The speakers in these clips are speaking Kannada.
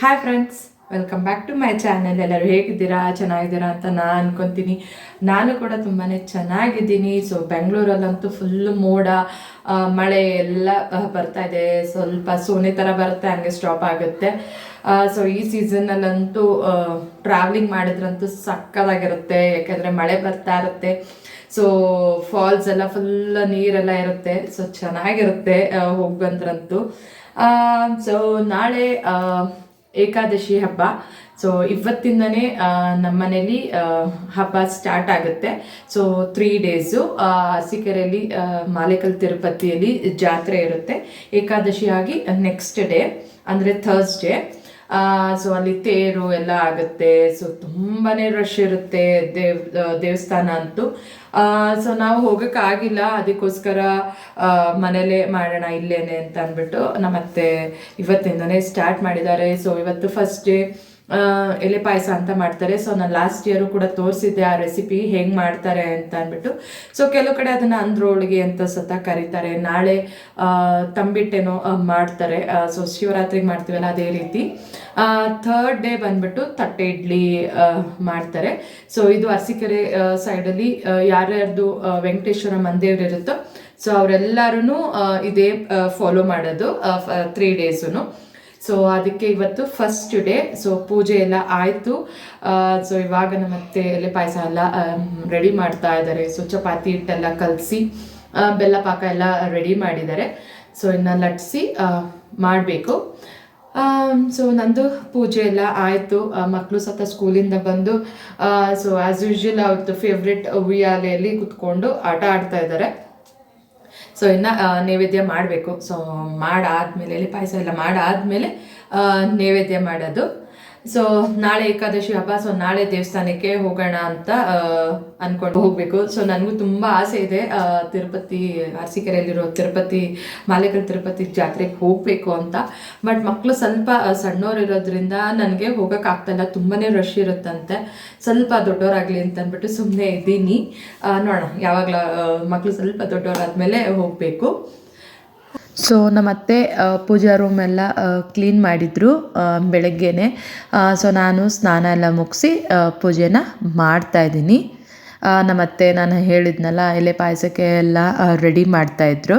Hi friends welcome back to my channel ಎಲ್ಲರೂ ಹೇಗಿದ್ದೀರಾ? ಚೆನ್ನಾಗಿದ್ದೀರಾ ಅಂತ ನಾನು ಅನ್ಕೊತೀನಿ. ನಾನು ಕೂಡ ತುಂಬಾ ಚೆನ್ನಾಗಿದ್ದೀನಿ. ಸೊ ಬೆಂಗಳೂರಲ್ಲಂತೂ ಫುಲ್ ಮೋಡ ಮಳೆ ಎಲ್ಲ ಬರ್ತಾ ಇದೆ. ಸ್ವಲ್ಪ ಸೋನೆ ಥರ ಬರುತ್ತೆ, ಹಂಗೆ ಸ್ಟಾಪ್ ಆಗುತ್ತೆ. ಸೊ ಈ ಸೀಸನ್ನಲ್ಲಂತೂ ಟ್ರಾವೆಲಿಂಗ್ ಮಾಡಿದ್ರಂತೂ ಸಕ್ಕದಾಗಿರುತ್ತೆ ಯಾಕೆಂದರೆ ಮಳೆ ಬರ್ತಾ ಇರುತ್ತೆ. ಸೊ ಫಾಲ್ಸ್ ಎಲ್ಲ ಫುಲ್ ನೀರೆಲ್ಲ ಇರುತ್ತೆ. ಸೊ ಚೆನ್ನಾಗಿರುತ್ತೆ ಹೋಗಿ ಸೊ ನಾಳೆ ಏಕಾದಶಿ ಹಬ್ಬ. ಸೊ ಇವತ್ತಿಂದನೇ ನಮ್ಮ ನಮ್ಮನೇಲಿ ಹಬ್ಬ ಸ್ಟಾರ್ಟ್ ಆಗುತ್ತೆ. ಸೊ ತ್ರೀ ಡೇಸು ಅರಸೀಕೆರೆಯಲ್ಲಿ ಆ, ಮಾಲೇಕಲ್ ತಿರುಪತಿಯಲ್ಲಿ ಜಾತ್ರೆ ಇರುತ್ತೆ. ಏಕಾದಶಿಯಾಗಿ ನೆಕ್ಸ್ಟ್ ಡೇ ಅಂದರೆ ಥರ್ಸ್ಡೇ ಸೊ ಅಲ್ಲಿ ತೇರು ಎಲ್ಲ ಆಗುತ್ತೆ. ಸೊ ತುಂಬಾನೇ ರಶ್ ಇರುತ್ತೆ ದೇವ್ ದೇವಸ್ಥಾನ ಅಂತೂ. ಸೊ ನಾವು ಹೋಗೋಕ್ಕಾಗಿಲ್ಲ ಅದಕ್ಕೋಸ್ಕರ ಮನೇಲೇ ಮಾಡೋಣ ಇಲ್ಲೇನೆ ಅಂತ ಅಂದ್ಬಿಟ್ಟು ನಮ್ಮತ್ತೆ ಇವತ್ತಿಂದನೇ ಸ್ಟಾರ್ಟ್ ಮಾಡಿದ್ದಾರೆ. ಸೊ ಇವತ್ತು ಫಸ್ಟ್ ಡೇ ಎಲೆ ಪಾಯಸ ಅಂತ ಮಾಡ್ತಾರೆ. ಸೊ ನಾನು ಲಾಸ್ಟ್ ಇಯರು ಕೂಡ ತೋರಿಸಿದ್ದೆ ಆ ರೆಸಿಪಿ ಹೆಂಗೆ ಮಾಡ್ತಾರೆ ಅಂತ ಅಂದ್ಬಿಟ್ಟು. ಸೊ ಕೆಲವು ಕಡೆ ಅದನ್ನು ಅಂದ್ರೋಳಿಗೆ ಅಂತ ಸತ ಕರೀತಾರೆ. ನಾಳೆ ತಂಬಿಟ್ಟೇನೋ ಮಾಡ್ತಾರೆ. ಸೊ ಶಿವರಾತ್ರಿಗೆ ಮಾಡ್ತೀವಲ್ಲ ಅದೇ ರೀತಿ. ಥರ್ಡ್ ಡೇ ಬಂದ್ಬಿಟ್ಟು ತಟ್ಟೆ ಇಡ್ಲಿ ಮಾಡ್ತಾರೆ. ಸೊ ಇದು ಅರಸೀಕೆರೆ ಸೈಡಲ್ಲಿ ಯಾರ್ಯಾರ್ದು ವೆಂಕಟೇಶ್ವರ ಮಂದಿರ ಇರುತ್ತೋ ಸೊ ಅವರೆಲ್ಲರೂ ಇದೇ ಫಾಲೋ ಮಾಡೋದು ತ್ರೀ ಡೇಸು ಸೊ ಅದಕ್ಕೆ ಇವತ್ತು ಫಸ್ಟ್ ಡೇ ಸೊ ಪೂಜೆ ಎಲ್ಲ ಆಯಿತು. ಸೊ ಇವಾಗ ನಮ್ಮತ್ತೆ ಎಲೆ ಪಾಯಸ ಎಲ್ಲ ರೆಡಿ ಮಾಡ್ತಾ ಇದ್ದಾರೆ. ಸೊ ಚಪಾತಿ ಹಿಟ್ಟೆಲ್ಲ ಕಲಸಿ ಬೆಲ್ಲ ಪಾಕ ಎಲ್ಲ ರೆಡಿ ಮಾಡಿದ್ದಾರೆ. ಸೊ ಇನ್ನು ಲಟ್ಸಿ ಮಾಡಬೇಕು. ಸೊ ನಂದು ಪೂಜೆ ಎಲ್ಲ ಆಯಿತು. ಮಕ್ಕಳು ಸತ ಸ್ಕೂಲಿಂದ ಬಂದು ಸೊ ಆ್ಯಸ್ ಯೂಶ್ವಲ್ ಅವ್ರದ್ದು ಫೇವ್ರೆಟ್ ಉಯ್ಯಾಲೆಯಲ್ಲಿ ಕುತ್ಕೊಂಡು ಆಟ ಆಡ್ತಾ ಇದ್ದಾರೆ. ಸೊ ಇನ್ನು ನೈವೇದ್ಯ ಮಾಡಬೇಕು. ಸೊ ಮಾಡಾದ್ಮೇಲೆ ಪಾಯಸ ಎಲ್ಲ ಮಾಡಾದ್ಮೇಲೆ ನೈವೇದ್ಯ ಮಾಡೋದು. ಸೊ ನಾಳೆ ಏಕಾದಶಿ ಹಬ್ಬ ಸೊ ನಾಳೆ ದೇವಸ್ಥಾನಕ್ಕೆ ಹೋಗೋಣ ಅಂತ ಅನ್ಕೊಂಡು ಹೋಗಬೇಕು. ಸೊ ನನಗೂ ತುಂಬ ಆಸೆ ಇದೆ. ತಿರುಪತಿ, ಅರಸೀಕೆರೆಯಲ್ಲಿರೋ ತಿರುಪತಿ, ಮಾಲೇಕಲ್ ತಿರುಪತಿ ಜಾತ್ರೆಗೆ ಹೋಗಬೇಕು ಅಂತ. ಬಟ್ ಮಕ್ಕಳು ಸ್ವಲ್ಪ ಸಣ್ಣವ್ರು ಇರೋದ್ರಿಂದ ನನಗೆ ಹೋಗೋಕ್ಕಾಗ್ತಾಯಿಲ್ಲ ತುಂಬಾ ರಶ್ ಇರುತ್ತಂತೆ. ಸ್ವಲ್ಪ ದೊಡ್ಡವರಾಗಲಿ ಅಂತ ಅಂದ್ಬಿಟ್ಟು ಸುಮ್ಮನೆ ಇದ್ದೀನಿ. ನೋಡೋಣ. ಯಾವಾಗಲ ಮಕ್ಕಳು ಸ್ವಲ್ಪ ದೊಡ್ಡವರಾದ್ಮೇಲೆ ಹೋಗಬೇಕು. ಸೊ ನಮ್ಮತ್ತೆ ಪೂಜಾ ರೂಮ್ ಎಲ್ಲ ಕ್ಲೀನ್ ಮಾಡಿದರು ಬೆಳಗ್ಗೆನೆ. ಸೊ ನಾನು ಸ್ನಾನ ಎಲ್ಲ ಮುಗಿಸಿ ಪೂಜೆನ ಮಾಡ್ತಾ ಇದ್ದೀನಿ. ನಮ್ಮತ್ತೆ, ನಾನು ಹೇಳಿದ್ನಲ್ಲ, ಎಲೆ ಪಾಯಸಕ್ಕೆ ಎಲ್ಲ ರೆಡಿ ಮಾಡ್ತಾಯಿದ್ರು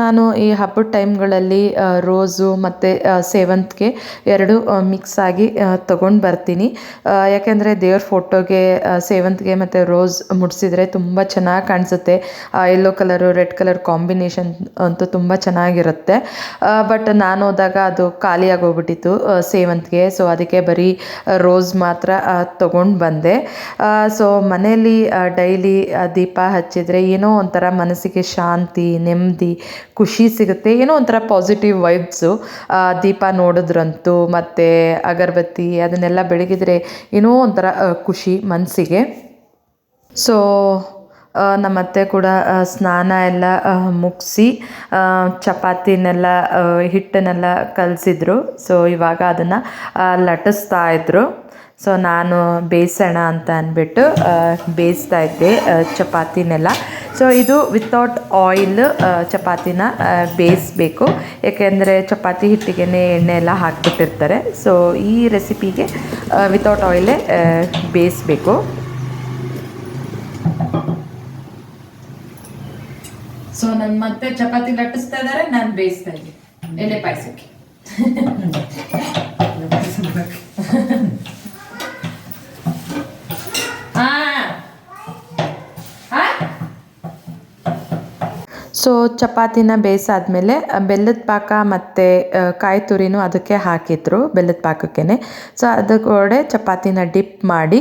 ನಾನು ಈ ಹಬ್ಬದ ಟೈಮ್ಗಳಲ್ಲಿ ರೋಸು ಮತ್ತು ಸೇವಂತಿಗೆ ಎರಡು ಮಿಕ್ಸ್ ಆಗಿ ತೊಗೊಂಡು ಬರ್ತೀನಿ. ಯಾಕೆಂದರೆ ದೇವ್ರ ಫೋಟೋಗೆ ಸೇವಂತಿಗೆ ಮತ್ತು ರೋಸ್ ಮುಡಿಸಿದ್ರೆ ತುಂಬ ಚೆನ್ನಾಗಿ ಕಾಣಿಸುತ್ತೆ. Yellow colour red colour combination ಅಂತೂ ತುಂಬ ಚೆನ್ನಾಗಿರುತ್ತೆ. ಬಟ್ ನಾನು ಹೋದಾಗ ಅದು ಖಾಲಿಯಾಗಿ ಹೋಗ್ಬಿಟ್ಟಿತ್ತು ಸೇವಂತಿಗೆ. ಸೊ ಅದಕ್ಕೆ ಬರೀ ರೋಸ್ ಮಾತ್ರ ತೊಗೊಂಡು ಬಂದೆ. ಸೊ ಮನೆಯಲ್ಲಿ ಡೈಲಿ ದೀಪ ಹಚ್ಚಿದರೆ ಏನೋ ಒಂಥರ ಮನಸ್ಸಿಗೆ ಶಾಂತಿ, ನೆಮ್ಮದಿ ಖುಷಿ ಸಿಗುತ್ತೆ. ಏನೋ ಒಂಥರ ಪಾಸಿಟಿವ್ ವೈಬ್ಸು ದೀಪ ನೋಡಿದ್ರಂತೂ ಮತ್ತು ಅಗರಬತ್ತಿ ಅದನ್ನೆಲ್ಲ ಬೆಳಗಿದ್ರೆ ಏನೋ ಒಂಥರ ಖುಷಿ ಮನಸ್ಸಿಗೆ ಸೊ ನಮ್ಮತ್ತೆ ಕೂಡ ಸ್ನಾನ ಎಲ್ಲ ಮುಗಿಸಿ ಚಪಾತಿನೆಲ್ಲ ಹಿಟ್ಟನ್ನೆಲ್ಲ ಕಲಸಿದ್ರು. ಸೊ ಇವಾಗ ಅದನ್ನು ಲಟ್ಟಿಸ್ತಾ ಇದ್ರು. ಸೊ ನಾನು ಬೇಯಿಸೋಣ ಅಂತ ಅಂದ್ಬಿಟ್ಟು ಬೇಯಿಸ್ತಾ ಇದ್ದೆ ಚಪಾತಿನೆಲ್ಲ. ಸೊ ಇದು ವಿತೌಟ್ ಆಯಿಲ್ ಚಪಾತಿನ ಬೇಯಿಸಬೇಕು ಬೇಯಿಸ್ಬೇಕು. ಏಕೆಂದರೆ ಚಪಾತಿ ಹಿಟ್ಟಿಗೆ ಎಣ್ಣೆ ಎಲ್ಲ ಹಾಕಿಬಿಟ್ಟಿರ್ತಾರೆ. ಸೊ ಈ ರೆಸಿಪಿಗೆ ವಿತೌಟ್ ಆಯಿಲೇ ಬೇಯಿಸ್ಬೇಕು. ಸೊ ನನ್ನ ಮತ್ತೆ ಚಪಾತಿ ಲಟ್ಟಿಸ್ತಾ ಇದ್ದಾರೆ ನಾನು ಬೇಯಿಸ್ತಾ ಇದ್ದೀನಿ. ಎಣ್ಣೆ ಪಾಯಸಕ್ಕೆ. ಸೊ ಚಪಾತಿನ ಬೇಯಿಸಾದ್ಮೇಲೆ ಬೆಲ್ಲದ ಪಾಕ ಮತ್ತು ಕಾಯಿ ತುರಿನೂ ಅದಕ್ಕೆ ಹಾಕಿದ್ರು, ಬೆಲ್ಲದ ಪಾಕಕ್ಕೇ ಸೊ ಅದಕ್ಕೆ ಚಪಾತಿನ ಡಿಪ್ ಮಾಡಿ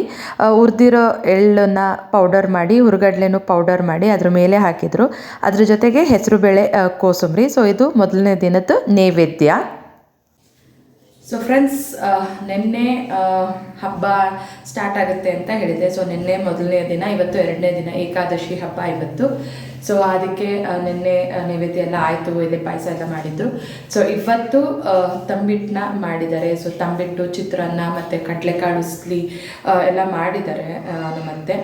ಹುರಿದಿರೋ ಎಳ್ಳನ್ನು ಪೌಡರ್ ಮಾಡಿ, ಹುರುಗಡ್ಲೆನೂ ಪೌಡರ್ ಮಾಡಿ ಅದ್ರ ಮೇಲೆ ಹಾಕಿದರು. ಅದ್ರ ಜೊತೆಗೆ ಹೆಸರುಬೇಳೆ ಕೋಸಂಬರಿ. ಸೊ ಇದು ಮೊದಲನೇ ದಿನದ್ದು ನೈವೇದ್ಯ. ಸೊ ಫ್ರೆಂಡ್ಸ್ ನಿನ್ನೆ ಹಬ್ಬ ಸ್ಟಾರ್ಟ್ ಆಗುತ್ತೆ ಅಂತ ಹೇಳಿದೆ ಸೊ ನಿನ್ನೆ ಮೊದಲನೇ ದಿನ, ಇವತ್ತು ಎರಡನೇ ದಿನ ಏಕಾದಶಿ ಹಬ್ಬ ಇವತ್ತು. ಸೊ ಅದಕ್ಕೆ ನಿನ್ನೆ ನೈವೇದ್ಯ ಎಲ್ಲ ಆಯಿತು ಇದೆ ಪಾಯಸ ಎಲ್ಲ ಮಾಡಿದ್ರು. ಸೊ ಇವತ್ತು ತಂಬಿಟ್ಟನ್ನ ಮಾಡಿದ್ದಾರೆ. ಸೊ ತಂಬಿಟ್ಟು, ಚಿತ್ರಾನ್ನ ಮತ್ತು ಕಡಲೆಕಾಳು ಉಸ್ಲಿ ಎಲ್ಲ ಮಾಡಿದ್ದಾರೆ ಮತ್ತೆ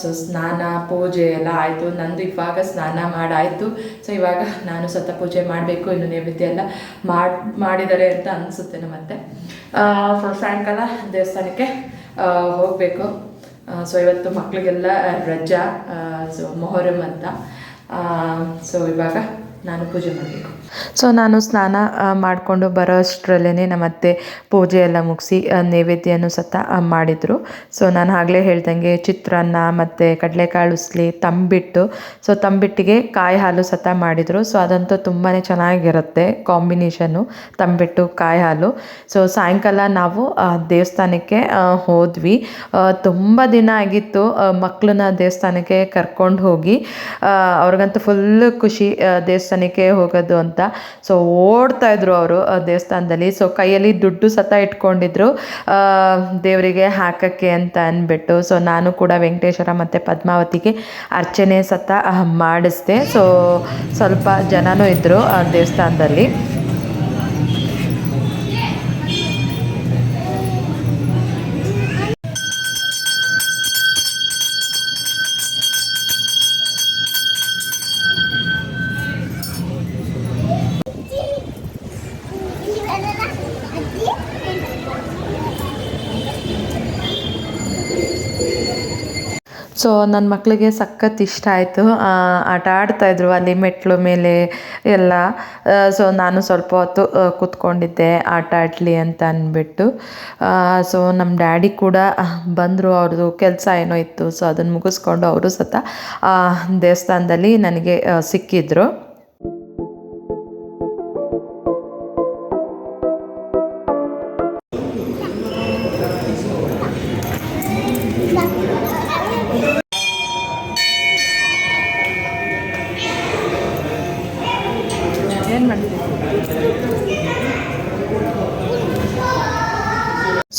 ಸೊ ಸ್ನಾನ, ಪೂಜೆ ಎಲ್ಲ ಆಯಿತು. ನಂದು ಇವಾಗ ಸ್ನಾನ ಮಾಡಾಯಿತು. ಸೊ ಇವಾಗ ನಾನು ಸತ ಪೂಜೆ ಮಾಡಬೇಕು, ಇನ್ನು ನೈವೇದ್ಯ ಎಲ್ಲ ಮಾಡಿ, ಮಾಡಿದ್ದಾರೆ ಅಂತ ಅನಿಸುತ್ತೆ ನಮ್ಮತ್ತೆ. ಸೊ ಸಾಯಂಕಾಲ ದೇವಸ್ಥಾನಕ್ಕೆ ಹೋಗಬೇಕು. ಸೊ ಇವತ್ತು ಮಕ್ಕಳಿಗೆಲ್ಲ ರಜಾ ಸೊ ಮೊಹರಂ ಅಂತ. ಸೊ ಇವಾಗ ನಾನು ಪೂಜೆ ಮಾಡಬೇಕು. ಸೊ ನಾನು ಸ್ನಾನ ಮಾಡಿಕೊಂಡು ಬರೋ ಅಷ್ಟರಲ್ಲೇ ನಮ್ಮತ್ತೆ ಪೂಜೆ ಎಲ್ಲ ಮುಗಿಸಿ ನೈವೇದ್ಯನು ಸತ ಮಾಡಿದರು. ಸೊ ನಾನು ಆಗಲೇ ಹೇಳ್ದಂಗೆ ಚಿತ್ರಾನ್ನ ಮತ್ತು ಕಡಲೆಕಾಳು ಉಸ್ಲಿ, ತಂಬಿಟ್ಟು ಸೊ ತಂಬಿಟ್ಟಿಗೆ ಕಾಯಿ ಹಾಲು ಸತ ಮಾಡಿದರು. ಸೊ ಅದಂತೂ ತುಂಬಾ ಚೆನ್ನಾಗಿರುತ್ತೆ ಕಾಂಬಿನೇಷನ್ನು, ತಂಬಿಟ್ಟು ಕಾಯಿ ಹಾಲು ಸೊ ಸಾಯಂಕಾಲ ನಾವು ದೇವಸ್ಥಾನಕ್ಕೆ ಹೋದ್ವಿ. ತುಂಬ ದಿನ ಆಗಿತ್ತು ಮಕ್ಕಳನ್ನ ದೇವಸ್ಥಾನಕ್ಕೆ ಕರ್ಕೊಂಡು ಹೋಗಿ. ಅವ್ರಿಗಂತೂ ಫುಲ್ ಖುಷಿ ದೇವಸ್ಥಾನಕ್ಕೆ ಹೋಗೋದು ಅಂತ. ಸೊ ಓಡ್ತಾ ಇದ್ರು ಅವರು ದೇವಸ್ಥಾನದಲ್ಲಿ. ಸೊ ಕೈಯಲ್ಲಿ ದುಡ್ಡು ಸತ ಇಟ್ಕೊಂಡಿದ್ರು. ದೇವರಿಗೆ ಹಾಕಕ್ಕೆ ಅಂತ ಅಂದ್ಬಿಟ್ಟು ಸೊ ನಾನು ಕೂಡ ವೆಂಕಟೇಶ್ವರ ಮತ್ತು ಪದ್ಮಾವತಿಗೆ ಅರ್ಚನೆ ಸತ ಮಾಡಿಸಿದೆ. ಸೊ ಸ್ವಲ್ಪ ಜನನೂ ಇದ್ದರು ದೇವಸ್ಥಾನದಲ್ಲಿ. ಸೊ ನನ್ನ ಮಕ್ಕಳಿಗೆ ಸಖತ್ ಇಷ್ಟ ಆಯಿತು. ಆಟ ಆಡ್ತಾಯಿದ್ರು ಅಲ್ಲಿ ಮೆಟ್ಲು ಮೇಲೆ ಎಲ್ಲ. ಸೊ ನಾನು ಸ್ವಲ್ಪ ಹೊತ್ತು ಕೂತ್ಕೊಂಡಿದ್ದೆ. ಆಟ ಆಡಲಿ ಅಂತ ಅಂದ್ಬಿಟ್ಟು ಸೊ ನಮ್ಮ ಡ್ಯಾಡಿ ಕೂಡ ಬಂದರು. ಅವ್ರದ್ದು ಕೆಲಸ ಏನೋ ಇತ್ತು. ಸೊ ಅದನ್ನು ಮುಗಿಸ್ಕೊಂಡು ಅವರು ಸತ ದೇವಸ್ಥಾನದಲ್ಲಿ ನನಗೆ ಸಿಕ್ಕಿದ್ರು.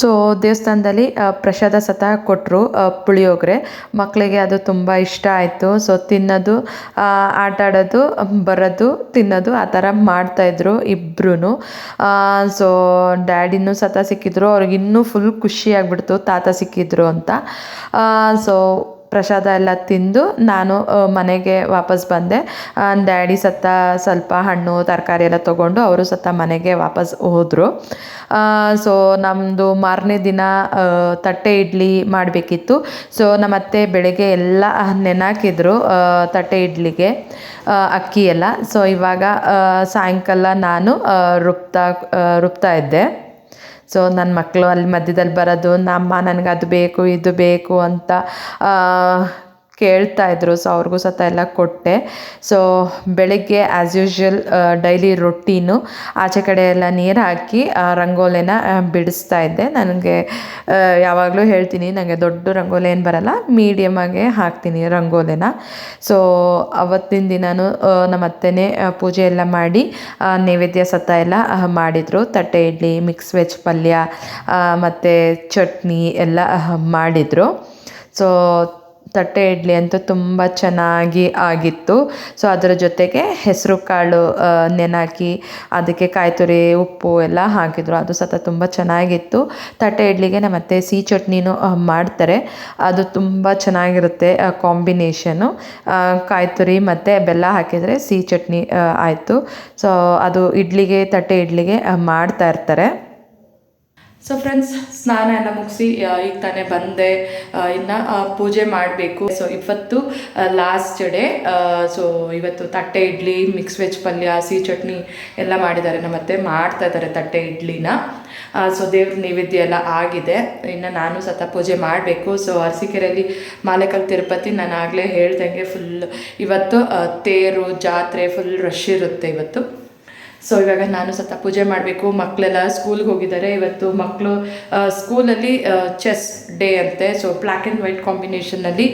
ಸೊ ದೇವಸ್ಥಾನದಲ್ಲಿ ಪ್ರಸಾದ ಸತ ಕೊಟ್ಟರು ಪುಳಿಯೋಗರೆ. ಮಕ್ಕಳಿಗೆ ಅದು ತುಂಬ ಇಷ್ಟ ಆಯಿತು. ಸೊ ತಿನ್ನೋದು ಆಟ ಆಡೋದು, ಬರೋದು, ತಿನ್ನೋದು ಆ ಥರ ಮಾಡ್ತಾಯಿದ್ರು ಇಬ್ಬರೂ ಸೊ ಡ್ಯಾಡಿನೂ ಸತ ಸಿಕ್ಕಿದ್ರು. ಅವ್ರಿಗೆ ಇನ್ನೂ ಫುಲ್ ಖುಷಿ ತಾತ ಸಿಕ್ಕಿದ್ರು ಅಂತ. ಸೊ ಪ್ರಸಾದ ಎಲ್ಲ ತಿಂದು ನಾನು ಮನೆಗೆ ವಾಪಸ್ ಬಂದೆ. ಡ್ಯಾಡಿ ಸತ್ತ ಸ್ವಲ್ಪ ಹಣ್ಣು, ತರಕಾರಿ ಎಲ್ಲ ತೊಗೊಂಡು ಅವರು ಸತ್ತ ಮನೆಗೆ ವಾಪಸ್ ಹೋದರು. ಸೊ ನಮ್ಮದು ಮಾರನೇ ದಿನ ತಟ್ಟೆ ಇಡ್ಲಿ ಮಾಡಬೇಕಿತ್ತು. ಸೊ ನಮ್ಮ ಅತ್ತೆ ಬೆಳಗ್ಗೆ ಎಲ್ಲ ನೆನಾಕಿದ್ರು ತಟ್ಟೆ ಇಡ್ಲಿಗೆ ಅಕ್ಕಿ ಎಲ್ಲ. ಸೊ ಇವಾಗ ಸಾಯಂಕಾಲ ನಾನು ರುಬ್ತಾ ರುಬ್ತಾ ಇದ್ದೆ. ಸೊ ನನ್ನ ಮಕ್ಕಳು ಅಲ್ಲಿ ಮಧ್ಯದಲ್ಲಿ ಬರೋದು ನಮ್ಮ ನನಗೆ ಅದು ಬೇಕು ಇದು ಬೇಕು ಅಂತ ಕೇಳ್ತಾ ಇದ್ರು. ಸೊ ಅವ್ರಿಗೂ ಸತ ಎಲ್ಲ ಕೊಟ್ಟೆ. ಸೊ ಬೆಳಗ್ಗೆ ಆ್ಯಸ್ ಯೂಶ್ವಲ್ ಡೈಲಿ ರೊಟ್ಟಿನೂ ಆಚೆ ಕಡೆ ಎಲ್ಲ ನೀರು ಹಾಕಿ ಆ, ರಂಗೋಲಿನ ಬಿಡಿಸ್ತಾ ಇದ್ದೆ. ನನಗೆ ಯಾವಾಗಲೂ ಹೇಳ್ತೀನಿ ನನಗೆ ದೊಡ್ಡ ರಂಗೋಲಿ ಏನು ಬರಲ್ಲ. ಮೀಡಿಯಮಾಗೆ ಹಾಕ್ತೀನಿ ರಂಗೋಲಿನ. ಸೊ ಅವತ್ತಿನ ದಿನಾನೂ ಆ, ನಮ್ಮ ಅತ್ತೆನೇ ಪೂಜೆ ಎಲ್ಲ ಮಾಡಿ ನೈವೇದ್ಯ ಸತ ಎಲ್ಲ ಮಾಡಿದರು. ತಟ್ಟೆ ಇಡ್ಲಿ ಮಿಕ್ಸ್ ವೆಜ್ ಪಲ್ಯ ಮತ್ತು ಚಟ್ನಿ ಎಲ್ಲ ಮಾಡಿದರು. ಸೊ ತಟ್ಟೆ ಇಡ್ಲಿ ಅಂತೂ ತುಂಬ ಚೆನ್ನಾಗಿ ಆಗಿತ್ತು. ಸೊ ಅದರ ಜೊತೆಗೆ ಹೆಸರು ಕಾಳು ನೆನಾಕಿ, ಅದಕ್ಕೆ ಕಾಯಿ ತುರಿ ಉಪ್ಪು ಎಲ್ಲ ಹಾಕಿದ್ರು. ಅದು ಸತ ತುಂಬ ಚೆನ್ನಾಗಿತ್ತು. ತಟ್ಟೆ ಇಡ್ಲಿಗೆ ನಮ್ಮ ಅತ್ತೆ ಸಿಹಿ ಚಟ್ನಿನೂ ಮಾಡ್ತಾರೆ. ಅದು ತುಂಬ ಚೆನ್ನಾಗಿರುತ್ತೆ ಕಾಂಬಿನೇಷನು. ಕಾಯಿ ತುರಿ ಮತ್ತು ಬೆಲ್ಲ ಹಾಕಿದರೆ ಸಿಹಿ ಚಟ್ನಿ ಆಯಿತು. ಸೊ ಅದು ಇಡ್ಲಿಗೆ, ತಟ್ಟೆ ಇಡ್ಲಿಗೆ ಮಾಡ್ತಾ ಇರ್ತಾರೆ. ಸೊ ಫ್ರೆಂಡ್ಸ್ ಸ್ನಾನ ಎಲ್ಲ ಮುಗಿಸಿ ಈಗ ತಾನೇ ಬಂದೆ ಇನ್ನು ಪೂಜೆ ಮಾಡಬೇಕು. ಸೊ ಇವತ್ತು ಲಾಸ್ಟ್ ಡೇ ಸೊ ಇವತ್ತು ತಟ್ಟೆ ಇಡ್ಲಿ ಮಿಕ್ಸ್ ವೆಜ್ ಪಲ್ಯ ಸಿಹಿ ಚಟ್ನಿ ಎಲ್ಲ ಮಾಡಿದ್ದಾರೆ. ನಮ್ಮ ಅತ್ತೆ ಮಾಡ್ತಾ ಇದ್ದಾರೆ ತಟ್ಟೆ ಇಡ್ಲಿನ. ಸೊ ದೇವ್ರ ನೈವೇದ್ಯ ಎಲ್ಲ ಆಗಿದೆ. ಇನ್ನು ನಾನು ಸತ ಪೂಜೆ ಮಾಡಬೇಕು. ಸೊ ಅರಸಿಕೆರೆಯಲ್ಲಿ ಮಾಲೆಕಲ್ ತಿರುಪತಿ ನಾನು ಆಗಲೇ ಹೇಳ್ದಂಗೆ ಫುಲ್ ಇವತ್ತು ತೇರು, ಜಾತ್ರೆ ಫುಲ್ ರಶ್ ಇರುತ್ತೆ ಇವತ್ತು. ಸೊ ಇವಾಗ ನಾನು ಸತ ಪೂಜೆ ಮಾಡಬೇಕು. ಮಕ್ಕಳೆಲ್ಲ ಸ್ಕೂಲ್ಗೆ ಹೋಗಿದ್ದಾರೆ. ಇವತ್ತು ಮಕ್ಕಳು ಸ್ಕೂಲಲ್ಲಿ ಚೆಸ್ ಡೇ ಅಂತೆ. ಸೊ ಬ್ಲ್ಯಾಕ್ ಆ್ಯಂಡ್ ವೈಟ್ ಕಾಂಬಿನೇಷನಲ್ಲಿ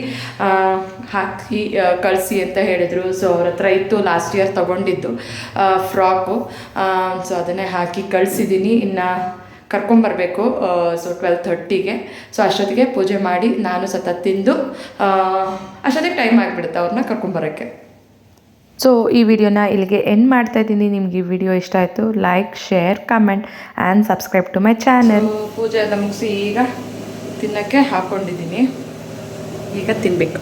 ಹಾಕಿ ಕಳಿಸಿ ಅಂತ ಹೇಳಿದರು. ಸೊ ಅವ್ರ ಹತ್ರ ಇತ್ತು. ಲಾಸ್ಟ್ ಇಯರ್ ತೊಗೊಂಡಿದ್ದು ಫ್ರಾಕು ಸೊ ಅದನ್ನೇ ಹಾಕಿ ಕಳಿಸಿದ್ದೀನಿ. ಇನ್ನು ಕರ್ಕೊಂಬರ್ಬೇಕು ಸೊ ಟ್ವೆಲ್ ಥರ್ಟಿಗೆ ಸೊ ಅಷ್ಟೊತ್ತಿಗೆ ಪೂಜೆ ಮಾಡಿ ನಾನು ಸತ ತಿಂದು ಅಷ್ಟೊತ್ತಿಗೆ ಟೈಮ್ ಆಗಿಬಿಡುತ್ತೆ ಅವ್ರನ್ನ ಕರ್ಕೊಂಬರೋಕ್ಕೆ. ಸೊ ಈ ವಿಡಿಯೋನ ಇಲ್ಲಿಗೆ ಎಂಡ್ ಮಾಡ್ತಾ ಇದ್ದೀನಿ. ನಿಮ್ಗೆ ಈ ವಿಡಿಯೋ ಇಷ್ಟ ಆಯಿತು like share comment and subscribe to my channel ಪೂಜೆ ಎಲ್ಲ ಮುಗಿಸಿ ಈಗ ತಿನ್ನೋಕ್ಕೆ ಹಾಕ್ಕೊಂಡಿದ್ದೀನಿ ಈಗ ತಿನ್ನಬೇಕು